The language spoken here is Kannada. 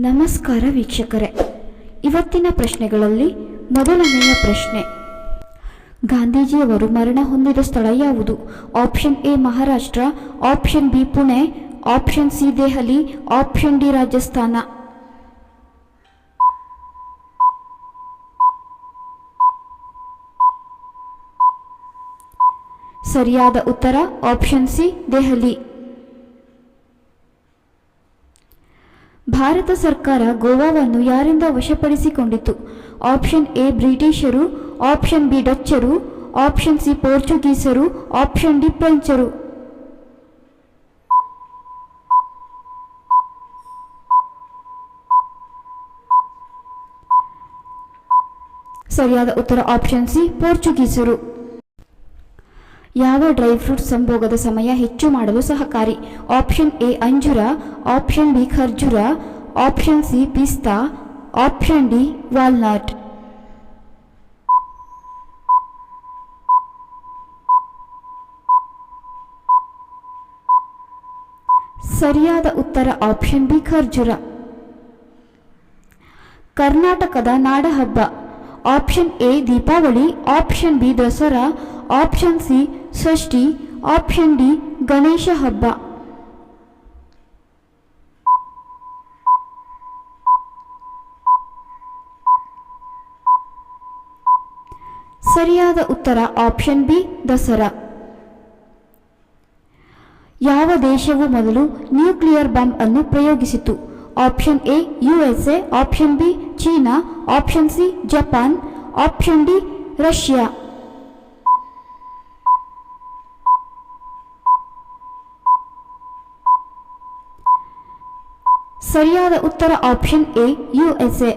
ನಮಸ್ಕಾರ ವೀಕ್ಷಕರೇ. ಇವತ್ತಿನ ಪ್ರಶ್ನೆಗಳಲ್ಲಿ ಮೊದಲನೆಯ ಪ್ರಶ್ನೆ. ಗಾಂಧೀಜಿಯವರು ಮರಣ ಹೊಂದಿದ ಸ್ಥಳ ಯಾವುದು? Option A Maharashtra, option B Pune, option C Delhi, option D Rajasthan. ಸರಿಯಾದ ಉತ್ತರ ಆಪ್ಷನ್ ಸಿ ದೆಹಲಿ. ಭಾರತ ಸರ್ಕಾರ ಗೋವಾವನ್ನು ಯಾರಿಂದ ವಶಪಡಿಸಿಕೊಂಡಿತು? ಆಪ್ಷನ್ ಎ, ಬ್ರಿಟಿಷರು. ಆಪ್ಷನ್ ಬಿ, ಡಚ್ಚರು. ಆಪ್ಷನ್ ಸಿ, ಪೋರ್ಚುಗೀಸರು. ಆಪ್ಷನ್ ಡಿ, ಫ್ರೆಂಚರು. ಸರಿಯಾದ ಉತ್ತರ ಆಪ್ಷನ್ ಸಿ, ಪೋರ್ಚುಗೀಸರು. ಯಾವ ಡ್ರೈ ಫ್ರೂಟ್ ಸಂಭೋಗದ ಸಮಯ ಹೆಚ್ಚು ಮಾಡಲು ಸಹಕಾರಿ? ಆಪ್ಷನ್ ಎ, ಅಂಜೂರ. ಆಪ್ಷನ್ ಬಿ, ಖರ್ಜೂರ. ಆಪ್ಷನ್ ಸಿ, ಪಿಸ್ತಾ. Option D, walnut. ಸರಿಯಾದ ಉತ್ತರ ಆಪ್ಷನ್ ಬಿ, ಖರ್ಜೂರ. ಕರ್ನಾಟಕದ ನಾಡಹಬ್ಬ. Option A, Deepavali. Option B, Dasara. Option C Shashti option D Ganesha ಹಬ್ಬ. ಸರಿಯಾದ ಉತ್ತರ ಆಪ್ಷನ್ ಬಿ, ದಸರಾ. ಯಾವ ದೇಶವು ಮೊದಲು ನ್ಯೂಕ್ಲಿಯರ್ ಬಾಂಬ್ ಅನ್ನು ಪ್ರಯೋಗಿಸಿತು? Option A, USA, option B, China, option C, Japan, option D, Russia. ಸರಿಯಾದ ಉತ್ತರ ಆಪ್ಷನ್ ಎ ಯುಎಸ್ಎ